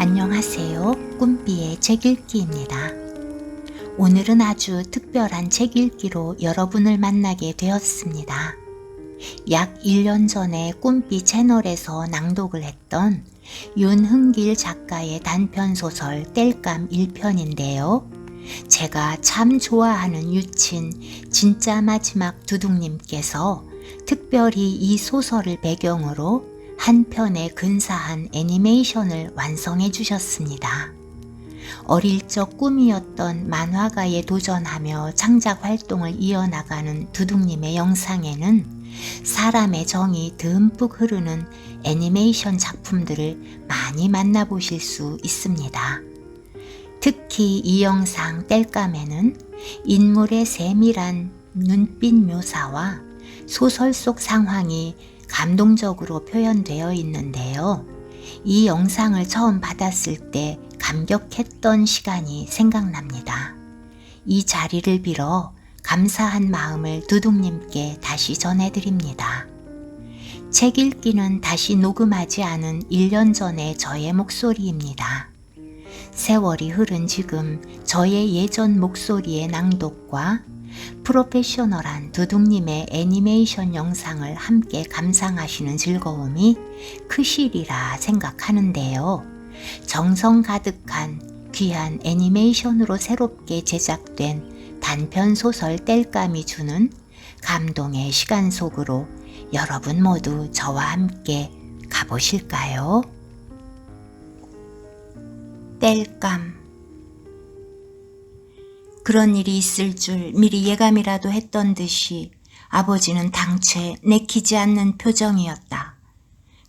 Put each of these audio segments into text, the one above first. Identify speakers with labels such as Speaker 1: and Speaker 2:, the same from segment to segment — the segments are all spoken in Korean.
Speaker 1: 안녕하세요. 꿈비의 책 읽기입니다. 오늘은 아주 특별한 책 읽기로 여러분을 만나게 되었습니다. 약 1년 전에 꿈비 채널에서 낭독을 했던 윤흥길 작가의 단편 소설 땔감 1편인데요. 제가 참 좋아하는 유친 진짜 마지막 두둥님께서 특별히 이 소설을 배경으로 한 편의 근사한 애니메이션을 완성해 주셨습니다. 어릴 적 꿈이었던 만화가에 도전하며 창작 활동을 이어나가는 두둥님의 영상에는 사람의 정이 듬뿍 흐르는 애니메이션 작품들을 많이 만나보실 수 있습니다. 특히 이 영상 땔감에는 인물의 세밀한 눈빛 묘사와 소설 속 상황이 감동적으로 표현되어 있는데요. 이 영상을 처음 받았을 때 감격했던 시간이 생각납니다. 이 자리를 빌어 감사한 마음을 두둥님께 다시 전해드립니다. 책 읽기는 다시 녹음하지 않은 1년 전의 저의 목소리입니다. 세월이 흐른 지금 저의 예전 목소리의 낭독과 프로페셔널한 두둥님의 애니메이션 영상을 함께 감상하시는 즐거움이 크시리라 생각하는데요. 정성 가득한 귀한 애니메이션으로 새롭게 제작된 단편 소설 땔감이 주는 감동의 시간 속으로 여러분 모두 저와 함께 가보실까요? 땔감 그런 일이 있을 줄 미리 예감이라도 했던 듯이 아버지는 당최 내키지 않는 표정이었다.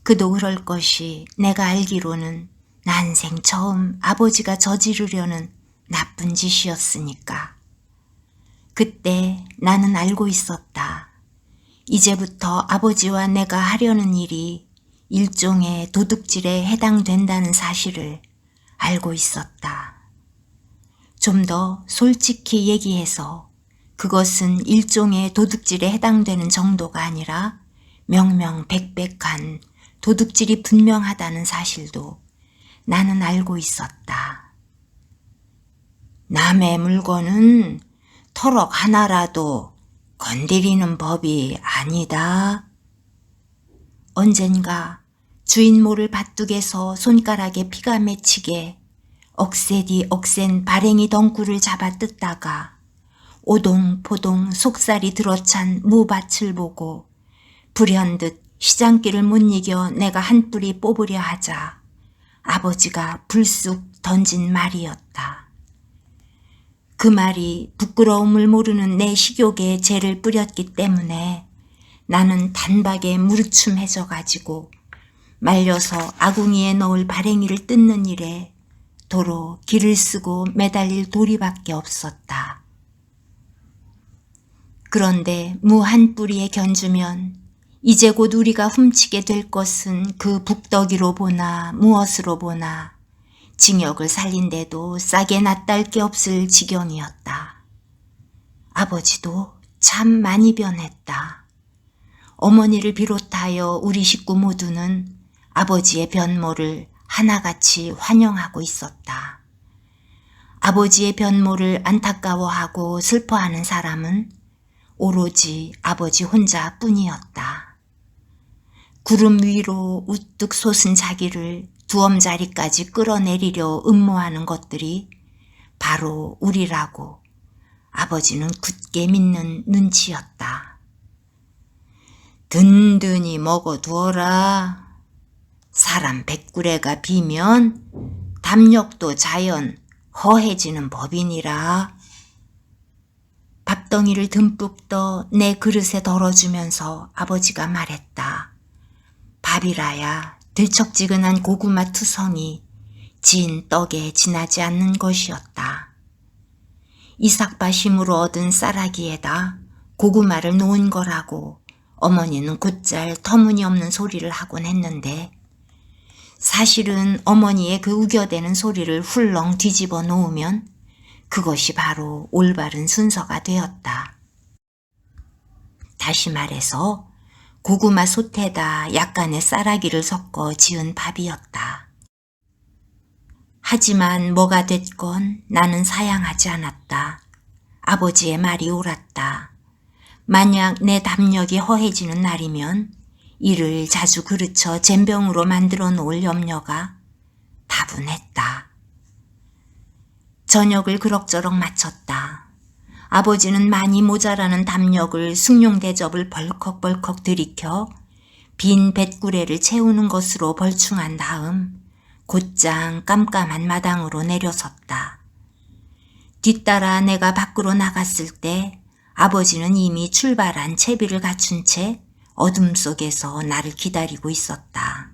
Speaker 1: 그도 그럴 것이 내가 알기로는 난생 처음 아버지가 저지르려는 나쁜 짓이었으니까. 그때 나는 알고 있었다. 이제부터 아버지와 내가 하려는 일이 일종의 도둑질에 해당된다는 사실을 알고 있었다. 좀 더 솔직히 얘기해서 그것은 일종의 도둑질에 해당되는 정도가 아니라 명명백백한 도둑질이 분명하다는 사실도 나는 알고 있었다. 남의 물건은 터럭 하나라도 건드리는 법이 아니다. 언젠가 주인 모를 밭둑에서 손가락에 피가 맺히게 억세디 억센 발행이 덩굴을 잡아 뜯다가 오동포동 속살이 들어찬 무밭을 보고 불현듯 시장길을 못 이겨 내가 한 뿌리 뽑으려 하자 아버지가 불쑥 던진 말이었다. 그 말이 부끄러움을 모르는 내 식욕에 죄를 뿌렸기 때문에 나는 단박에 무르춤해져 가지고 말려서 아궁이에 넣을 발행이를 뜯는 일에 도로 길을 쓰고 매달릴 도리밖에 없었다. 그런데 무 한 뿌리에 견주면 이제 곧 우리가 훔치게 될 것은 그 북덕이로 보나 무엇으로 보나 징역을 살린데도 싸게 낫달 게 없을 지경이었다. 아버지도 참 많이 변했다. 어머니를 비롯하여 우리 식구 모두는 아버지의 변모를 하나같이 환영하고 있었다. 아버지의 변모를 안타까워하고 슬퍼하는 사람은 오로지 아버지 혼자 뿐이었다. 구름 위로 우뚝 솟은 자기를 두엄자리까지 끌어내리려 음모하는 것들이 바로 우리라고 아버지는 굳게 믿는 눈치였다. 든든히 먹어두어라. 사람 백구레가 비면 담력도 자연 허해지는 법이니라. 밥덩이를 듬뿍 떠 내 그릇에 덜어주면서 아버지가 말했다. 밥이라야 들척지근한 고구마 투성이 진 떡에 지나지 않는 것이었다. 이삭밭심으로 얻은 쌀아기에다 고구마를 놓은 거라고 어머니는 곧잘 터무니없는 소리를 하곤 했는데 사실은 어머니의 그 우겨대는 소리를 훌렁 뒤집어 놓으면 그것이 바로 올바른 순서가 되었다. 다시 말해서 고구마 솥에다 약간의 쌀아기를 섞어 지은 밥이었다. 하지만 뭐가 됐건 나는 사양하지 않았다. 아버지의 말이 옳았다. 만약 내 담력이 허해지는 날이면 이를 자주 그르쳐 잼병으로 만들어 놓을 염려가 다분했다. 저녁을 그럭저럭 마쳤다. 아버지는 많이 모자라는 담력을 숭룡대접을 벌컥벌컥 들이켜 빈 뱃구레를 채우는 것으로 벌충한 다음 곧장 깜깜한 마당으로 내려섰다. 뒤따라 내가 밖으로 나갔을 때 아버지는 이미 출발한 채비를 갖춘 채 어둠 속에서 나를 기다리고 있었다.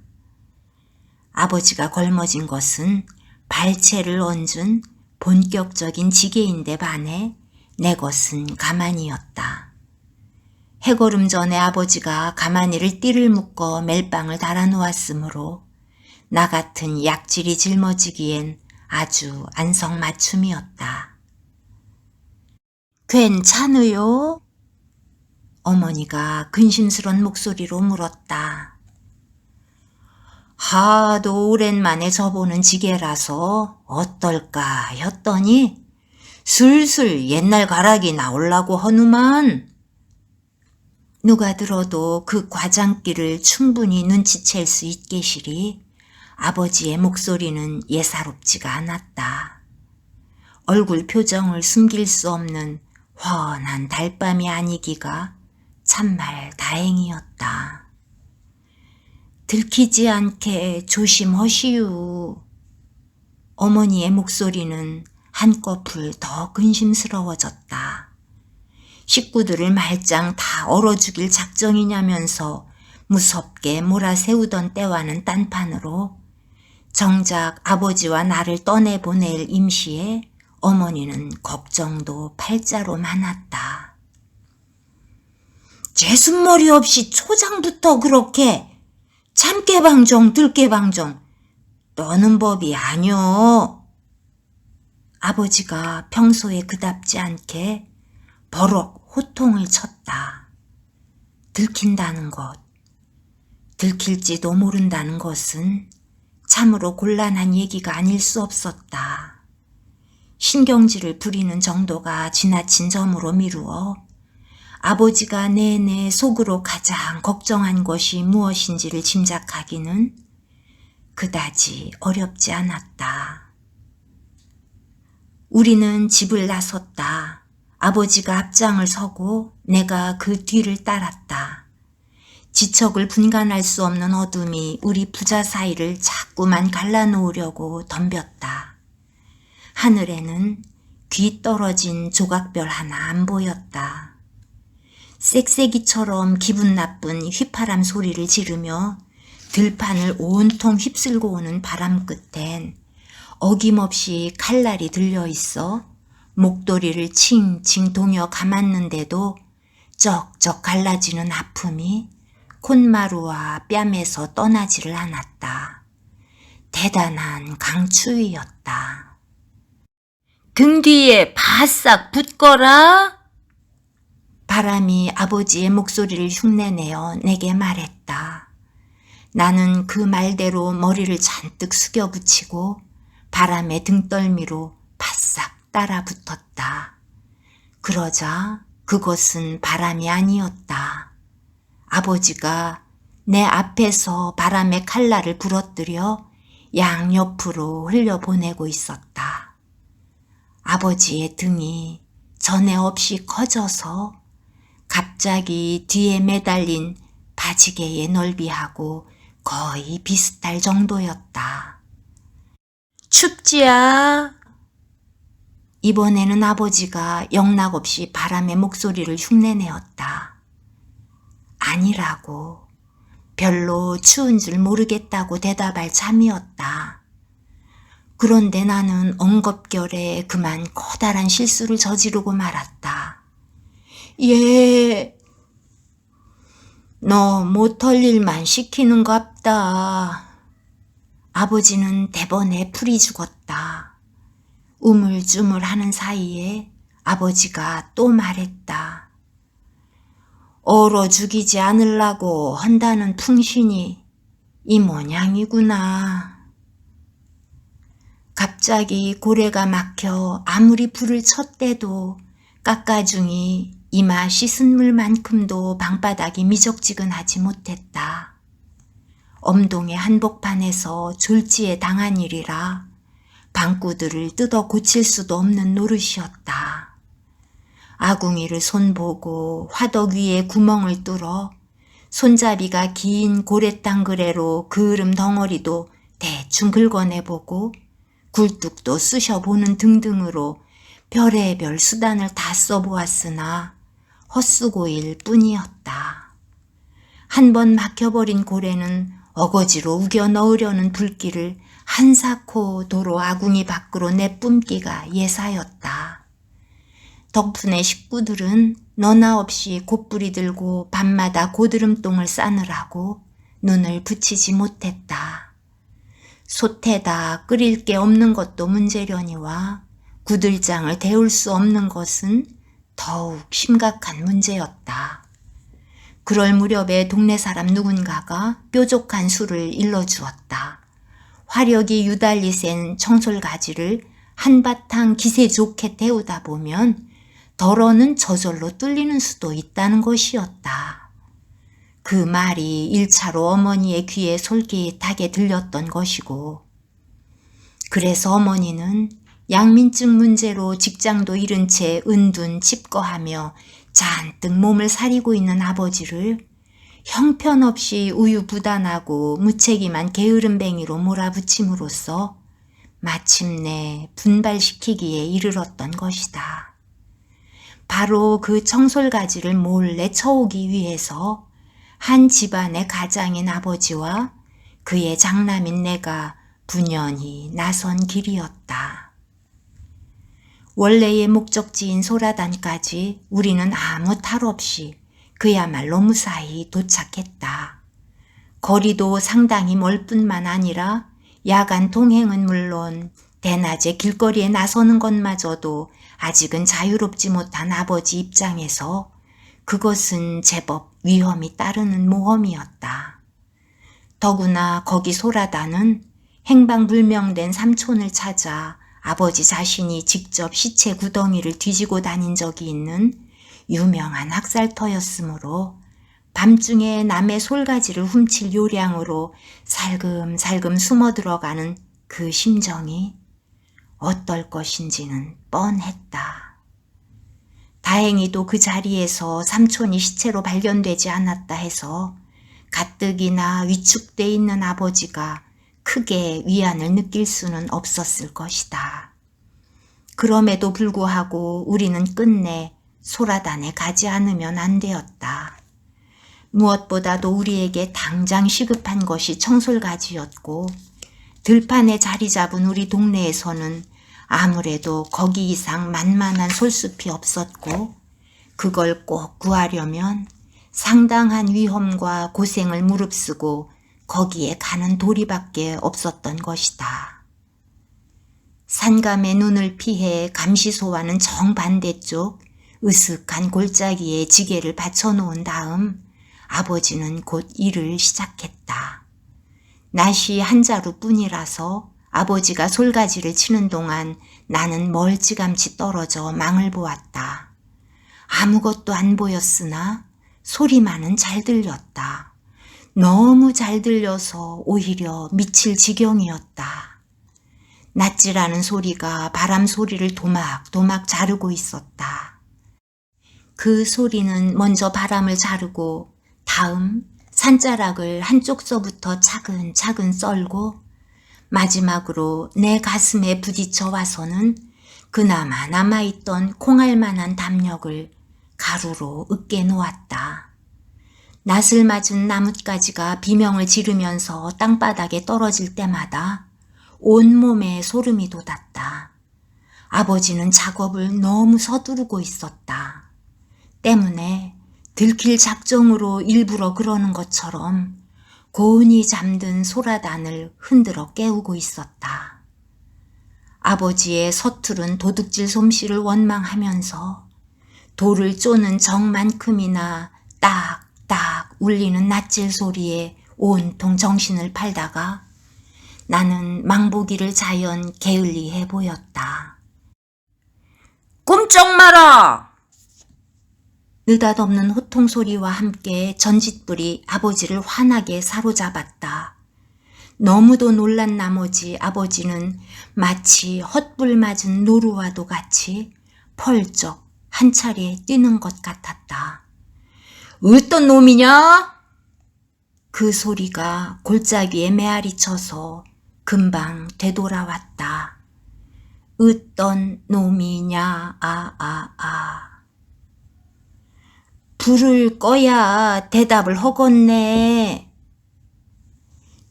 Speaker 1: 아버지가 걸머진 것은 발채를 얹은 본격적인 지게인데 반해 내 것은 가만이었다. 해걸음 전에 아버지가 가마니를 띠를 묶어 멜빵을 달아놓았으므로 나 같은 약질이 짊어지기엔 아주 안성맞춤이었다. 괜찮으요? 어머니가 근심스런 목소리로 물었다. 하도 오랜만에 저보는 지게라서 어떨까 했더니 슬슬 옛날 가락이 나올라고 허누만. 누가 들어도 그 과장기를 충분히 눈치챌 수 있게시리 아버지의 목소리는 예사롭지가 않았다. 얼굴 표정을 숨길 수 없는 훤한 달밤이 아니기가 참말 다행이었다. 들키지 않게 조심하시오. 어머니의 목소리는 한꺼풀 더 근심스러워졌다. 식구들을 말짱 다 얼어 죽일 작정이냐면서 무섭게 몰아세우던 때와는 딴판으로 정작 아버지와 나를 떠내보낼 임시에 어머니는 걱정도 팔자로 많았다. 제순머리 없이 초장부터 그렇게 참깨방정 들깨방정 떠는 법이 아니오. 아버지가 평소에 그답지 않게 버럭 호통을 쳤다. 들킨다는 것, 들킬지도 모른다는 것은 참으로 곤란한 얘기가 아닐 수 없었다. 신경질을 부리는 정도가 지나친 점으로 미루어 아버지가 내내 속으로 가장 걱정한 것이 무엇인지를 짐작하기는 그다지 어렵지 않았다. 우리는 집을 나섰다. 아버지가 앞장을 서고 내가 그 뒤를 따랐다. 지척을 분간할 수 없는 어둠이 우리 부자 사이를 자꾸만 갈라놓으려고 덤볐다. 하늘에는 귀 떨어진 조각별 하나 안 보였다. 쌕쌕이처럼 기분 나쁜 휘파람 소리를 지르며 들판을 온통 휩쓸고 오는 바람 끝엔 어김없이 칼날이 들려 있어 목도리를 칭칭 동여 감았는데도 쩍쩍 갈라지는 아픔이 콧마루와 뺨에서 떠나지를 않았다. 대단한 강추위였다. 등 뒤에 바싹 붙거라. 바람이 아버지의 목소리를 흉내내어 내게 말했다. 나는 그 말대로 머리를 잔뜩 숙여 붙이고 바람의 등떨미로 바싹 따라 붙었다. 그러자 그것은 바람이 아니었다. 아버지가 내 앞에서 바람의 칼날을 부러뜨려 양옆으로 흘려보내고 있었다. 아버지의 등이 전에 없이 커져서 갑자기 뒤에 매달린 바지개의 넓이하고 거의 비슷할 정도였다. 춥지야. 이번에는 아버지가 영락없이 바람의 목소리를 흉내내었다. 아니라고. 별로 추운 줄 모르겠다고 대답할 참이었다. 그런데 나는 엉겁결에 그만 커다란 실수를 저지르고 말았다. 예. 너 못할 일만 시키는갑다. 아버지는 대번에 풀이 죽었다. 우물쭈물 하는 사이에 아버지가 또 말했다. 얼어 죽이지 않으려고 한다는 풍신이 이 모양이구나. 갑자기 고래가 막혀 아무리 불을 쳤대도 깎아중이 이마 씻은 물만큼도 방바닥이 미적지근하지 못했다. 엄동의 한복판에서 졸지에 당한 일이라 방구들을 뜯어 고칠 수도 없는 노릇이었다. 아궁이를 손보고 화덕 위에 구멍을 뚫어 손잡이가 긴 고래땅그레로 그을음 덩어리도 대충 긁어내보고 굴뚝도 쑤셔보는 등등으로 별의별 수단을 다 써보았으나 헛수고일 뿐이었다. 한 번 막혀버린 고래는 어거지로 우겨 넣으려는 불길을 한사코 도로 아궁이 밖으로 내뿜기가 예사였다. 덕분에 식구들은 너나 없이 곧불이 들고 밤마다 고드름똥을 싸느라고 눈을 붙이지 못했다. 솥에다 끓일 게 없는 것도 문제려니와 구들장을 데울 수 없는 것은 더욱 심각한 문제였다. 그럴 무렵에 동네 사람 누군가가 뾰족한 술을 일러주었다. 화력이 유달리 센 청솔가지를 한바탕 기세 좋게 데우다 보면 덜어는 저절로 뚫리는 수도 있다는 것이었다. 그 말이 일차로 어머니의 귀에 솔깃하게 들렸던 것이고 그래서 어머니는 양민증 문제로 직장도 잃은 채 은둔 칩거하며 잔뜩 몸을 사리고 있는 아버지를 형편없이 우유부단하고 무책임한 게으름뱅이로 몰아붙임으로써 마침내 분발시키기에 이르렀던 것이다. 바로 그 청솔가지를 몰래 쳐오기 위해서 한 집안의 가장인 아버지와 그의 장남인 내가 분연히 나선 길이었다. 원래의 목적지인 소라단까지 우리는 아무 탈 없이 그야말로 무사히 도착했다. 거리도 상당히 멀 뿐만 아니라 야간 동행은 물론 대낮에 길거리에 나서는 것마저도 아직은 자유롭지 못한 아버지 입장에서 그것은 제법 위험이 따르는 모험이었다. 더구나 거기 소라다는 행방불명된 삼촌을 찾아 아버지 자신이 직접 시체 구덩이를 뒤지고 다닌 적이 있는 유명한 학살터였으므로 밤중에 남의 솔가지를 훔칠 요량으로 살금살금 숨어 들어가는 그 심정이 어떨 것인지는 뻔했다. 다행히도 그 자리에서 삼촌이 시체로 발견되지 않았다 해서 가뜩이나 위축돼 있는 아버지가 크게 위안을 느낄 수는 없었을 것이다. 그럼에도 불구하고 우리는 끝내 소라단에 가지 않으면 안 되었다. 무엇보다도 우리에게 당장 시급한 것이 청솔가지였고 들판에 자리 잡은 우리 동네에서는 아무래도 거기 이상 만만한 솔숲이 없었고 그걸 꼭 구하려면 상당한 위험과 고생을 무릅쓰고 거기에 가는 도리밖에 없었던 것이다. 산감의 눈을 피해 감시소와는 정반대쪽 으슥한 골짜기에 지게를 받쳐놓은 다음 아버지는 곧 일을 시작했다. 낮이 한 자루 뿐이라서 아버지가 솔가지를 치는 동안 나는 멀찌감치 떨어져 망을 보았다. 아무것도 안 보였으나 소리만은 잘 들렸다. 너무 잘 들려서 오히려 미칠 지경이었다. 낫지라는 소리가 바람 소리를 도막도막 자르고 있었다. 그 소리는 먼저 바람을 자르고 다음 산자락을 한쪽서부터 차근차근 썰고 마지막으로 내 가슴에 부딪혀 와서는 그나마 남아있던 콩알만한 담력을 가루로 으깨 놓았다. 낯을 맞은 나뭇가지가 비명을 지르면서 땅바닥에 떨어질 때마다 온몸에 소름이 돋았다. 아버지는 작업을 너무 서두르고 있었다. 때문에 들킬 작정으로 일부러 그러는 것처럼 고운히 잠든 소라단을 흔들어 깨우고 있었다. 아버지의 서투른 도둑질 솜씨를 원망하면서 돌을 쪼는 정만큼이나 딱 딱 울리는 낫질 소리에 온통 정신을 팔다가 나는 망보기를 자연 게을리해 보였다. 꼼짝 마라! 느닷없는 호통 소리와 함께 전짓불이 아버지를 환하게 사로잡았다. 너무도 놀란 나머지 아버지는 마치 헛불 맞은 노루와도 같이 펄쩍 한 차례 뛰는 것 같았다. 어떤 놈이냐? 그 소리가 골짜기에 메아리 쳐서 금방 되돌아왔다. 어떤 놈이냐, 아, 아, 아. 불을 꺼야 대답을 허겄네.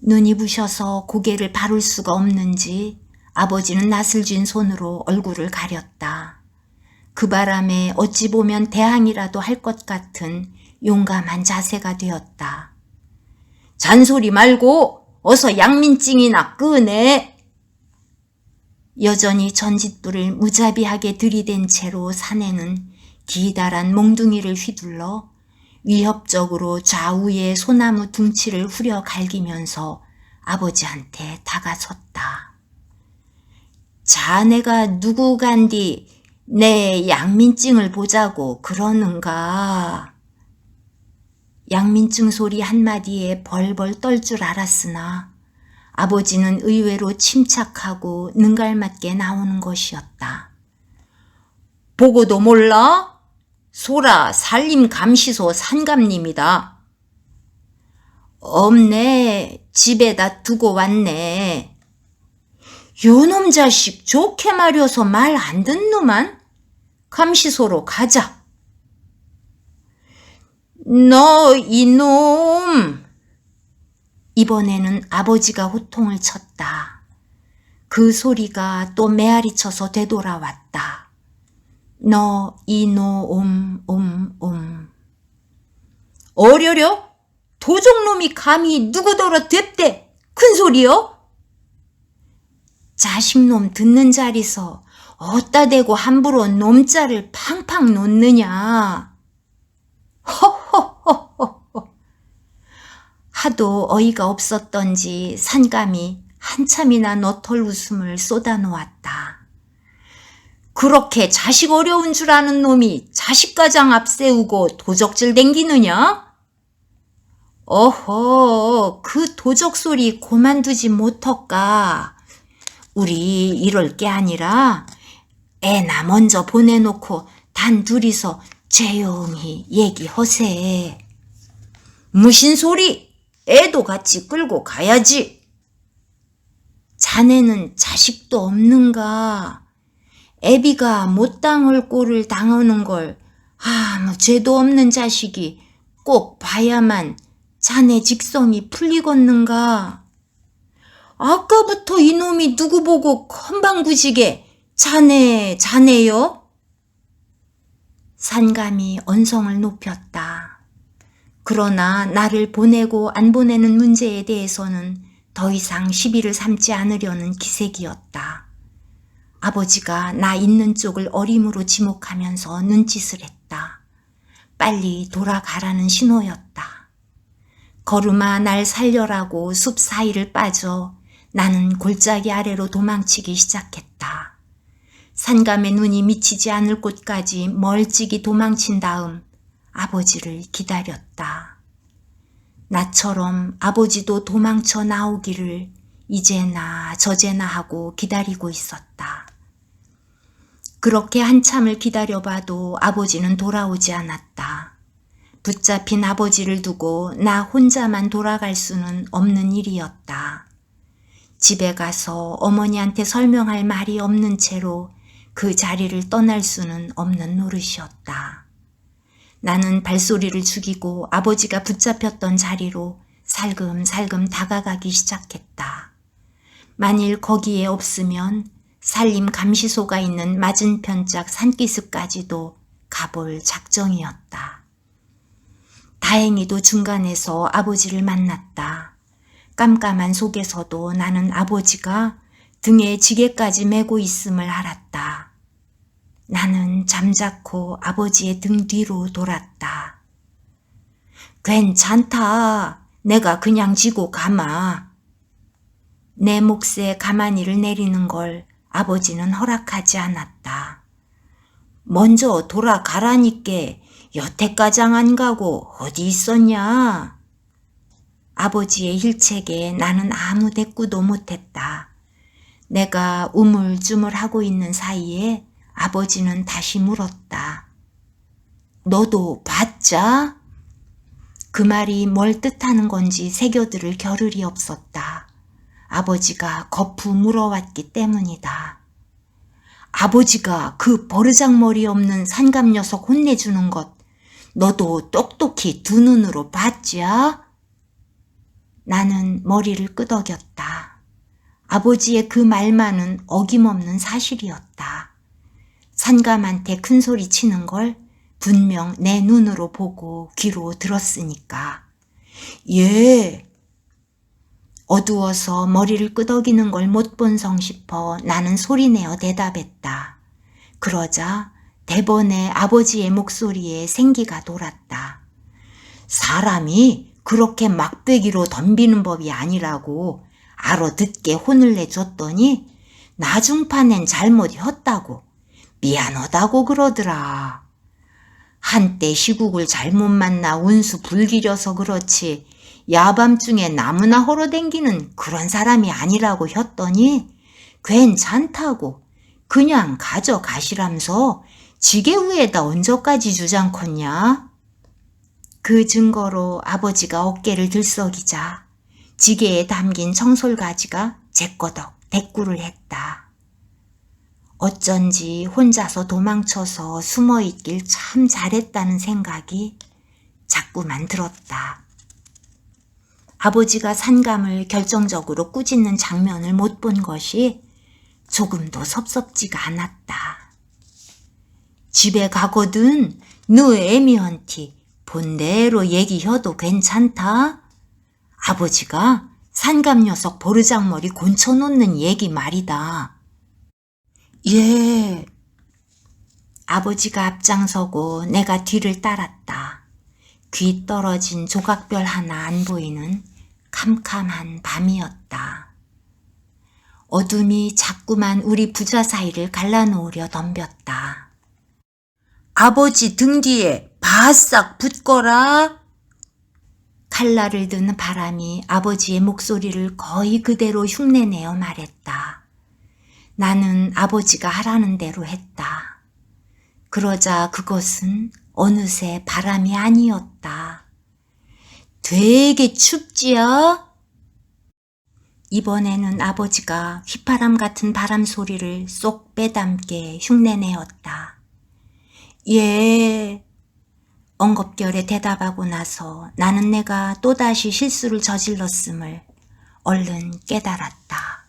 Speaker 1: 눈이 부셔서 고개를 바를 수가 없는지 아버지는 낯을 쥔 손으로 얼굴을 가렸다. 그 바람에 어찌 보면 대항이라도 할 것 같은 용감한 자세가 되었다. 잔소리 말고 어서 양민증이나 끄네. 여전히 전짓불을 무자비하게 들이댄 채로 사내는 기다란 몽둥이를 휘둘러 위협적으로 좌우의 소나무 둥치를 후려 갈기면서 아버지한테 다가섰다. 자네가 누구 간디 내 양민증을 보자고 그러는가? 양민증 소리 한마디에 벌벌 떨 줄 알았으나 아버지는 의외로 침착하고 능갈맞게 나오는 것이었다. 보고도 몰라? 소라 산림감시소 산감님이다. 없네. 집에다 두고 왔네. 요놈 자식 좋게 말여서 말 안 듣누만? 감시소로 가자. 너 이놈! 이번에는 아버지가 호통을 쳤다. 그 소리가 또 메아리 쳐서 되돌아왔다. 너 이놈 옴옴옴 어려려? 도적놈이 감히 누구더러 됐대 큰 소리요? 자식놈 듣는 자리서 어따 대고 함부로 놈자를 팡팡 놓느냐 허허허허허 하도 어이가 없었던지 산감이 한참이나 너털 웃음을 쏟아놓았다. 그렇게 자식 어려운 줄 아는 놈이 자식 가장 앞세우고 도적질 댕기느냐? 어허, 그 도적 소리 고만두지 못할까? 우리 이럴 게 아니라 애나 먼저 보내놓고 단 둘이서 조용히 얘기허세. 무슨 소리? 애도 같이 끌고 가야지. 자네는 자식도 없는가? 애비가 못 당할 꼴을 당하는 걸 아무 죄도 없는 자식이 꼭 봐야만 자네 직성이 풀리겠는가? 아까부터 이놈이 누구 보고 건방구지게 자네 자네요? 산감이 언성을 높였다. 그러나 나를 보내고 안 보내는 문제에 대해서는 더 이상 시비를 삼지 않으려는 기색이었다. 아버지가 나 있는 쪽을 어림으로 지목하면서 눈짓을 했다. 빨리 돌아가라는 신호였다. 걸음아 날 살려라고 숲 사이를 빠져 나는 골짜기 아래로 도망치기 시작했다. 산감의 눈이 미치지 않을 곳까지 멀찍이 도망친 다음 아버지를 기다렸다. 나처럼 아버지도 도망쳐 나오기를 이제나 저제나 하고 기다리고 있었다. 그렇게 한참을 기다려봐도 아버지는 돌아오지 않았다. 붙잡힌 아버지를 두고 나 혼자만 돌아갈 수는 없는 일이었다. 집에 가서 어머니한테 설명할 말이 없는 채로 그 자리를 떠날 수는 없는 노릇이었다. 나는 발소리를 죽이고 아버지가 붙잡혔던 자리로 살금살금 다가가기 시작했다. 만일 거기에 없으면 산림 감시소가 있는 맞은편 짝 산기슭까지도 가볼 작정이었다. 다행히도 중간에서 아버지를 만났다. 깜깜한 속에서도 나는 아버지가 등에 지게까지 메고 있음을 알았다. 나는 잠자코 아버지의 등 뒤로 돌았다. 괜찮다. 내가 그냥 지고 가마. 내 몫에 가만히를 내리는 걸 아버지는 허락하지 않았다. 먼저 돌아가라니께 여태까장 안 가고 어디 있었냐? 아버지의 일책에 나는 아무 대꾸도 못했다. 내가 우물쭈물하고 있는 사이에 아버지는 다시 물었다. 너도 봤자? 그 말이 뭘 뜻하는 건지 새겨들을 겨를이 없었다. 아버지가 거푸 물어왔기 때문이다. 아버지가 그 버르장머리 없는 산감 녀석 혼내주는 것 너도 똑똑히 두 눈으로 봤지야? 나는 머리를 끄덕였다. 아버지의 그 말만은 어김없는 사실이었다. 산감한테 큰 소리 치는 걸 분명 내 눈으로 보고 귀로 들었으니까. 예. 어두워서 머리를 끄덕이는 걸 못 본 성 싶어 나는 소리내어 대답했다. 그러자 대번에 아버지의 목소리에 생기가 돌았다. 사람이 그렇게 막대기로 덤비는 법이 아니라고 알아듣게 혼을 내줬더니 나중판엔 잘못이었다고 미안하다고 그러더라. 한때 시국을 잘못 만나 운수 불기려서 그렇지 야밤중에 나무나 헐어댕기는 그런 사람이 아니라고 했더니 괜찮다고 그냥 가져가시라면서 지게 위에다 언저까지 주장컸냐? 그 증거로 아버지가 어깨를 들썩이자 지게에 담긴 청솔가지가 제꺼덕 대꾸를 했다. 어쩐지 혼자서 도망쳐서 숨어 있길 참 잘했다는 생각이 자꾸만 들었다. 아버지가 산감을 결정적으로 꾸짖는 장면을 못 본 것이 조금도 섭섭지가 않았다. 집에 가거든 너 애미한테 본대로 얘기해도 괜찮다? 아버지가 산감 녀석 보르장머리 곤쳐놓는 얘기 말이다. 예. 아버지가 앞장서고 내가 뒤를 따랐다. 귀 떨어진 조각별 하나 안 보이는 캄캄한 밤이었다. 어둠이 자꾸만 우리 부자 사이를 갈라놓으려 덤볐다. 아버지 등 뒤에 바싹 붙거라. 칼날을 든 바람이 아버지의 목소리를 거의 그대로 흉내내어 말했다. 나는 아버지가 하라는 대로 했다. 그러자 그것은 어느새 바람이 아니었다. 되게 춥지요? 이번에는 아버지가 휘파람 같은 바람 소리를 쏙 빼담게 흉내내었다. 예. 엉겁결에 대답하고 나서 나는 내가 또다시 실수를 저질렀음을 얼른 깨달았다.